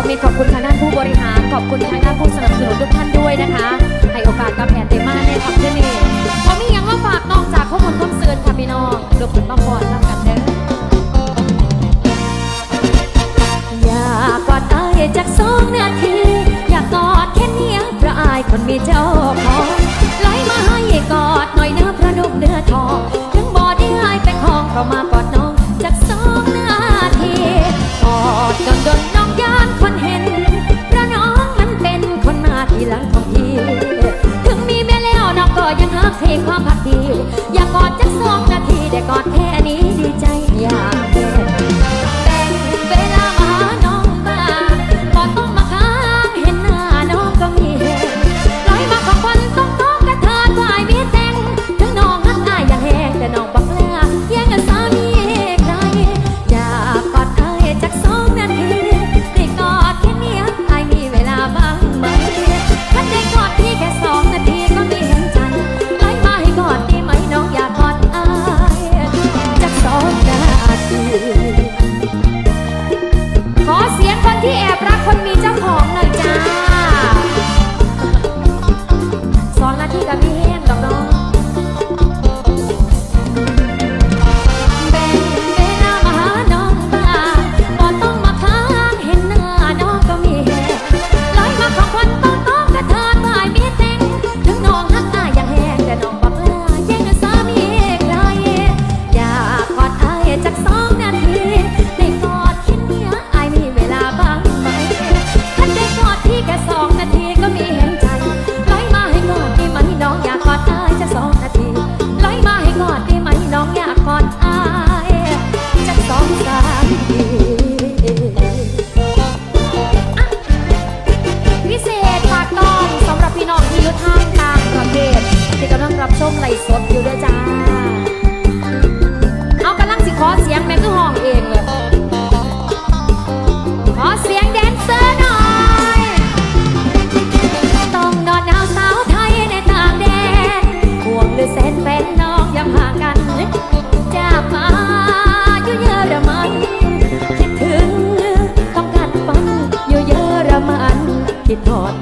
รมีขอบคุณทางด้านผู้บริหาร ขอบคุณทางด้านผู้สนับสนุนทุกท่านด้วยนะคะ ให้โอกาสกับแอนเตม่าในคำเช่นนี้พราะมีอย่างว่าฝากนอกจากข้อมูลความเสื่อมค่ะพี่น้องรวมถึงมาพอดแล้วกันเด้ออยากกอดไอ้จากสองนาที อยากกอดแค่เนี้ยพระอายคนมีเจ้า อยากกอดจักสองนาทีแต่กอดแค่นี้ดีใจอยาก สดอยู่ด้วยจ้า เอากำลังสิขอเสียงแม่ก็ห้องเองเลยขอเสียงแดนเซอร์หน่อย ต้องนอนหนาวสาวไทยในต่างแดนห่วงหรือแสนแฟนน้องยังห่างกันจากมาอยู่เยอรมันคิดถึงต้องกัดฟันอยู่เยอรมันคิดทอด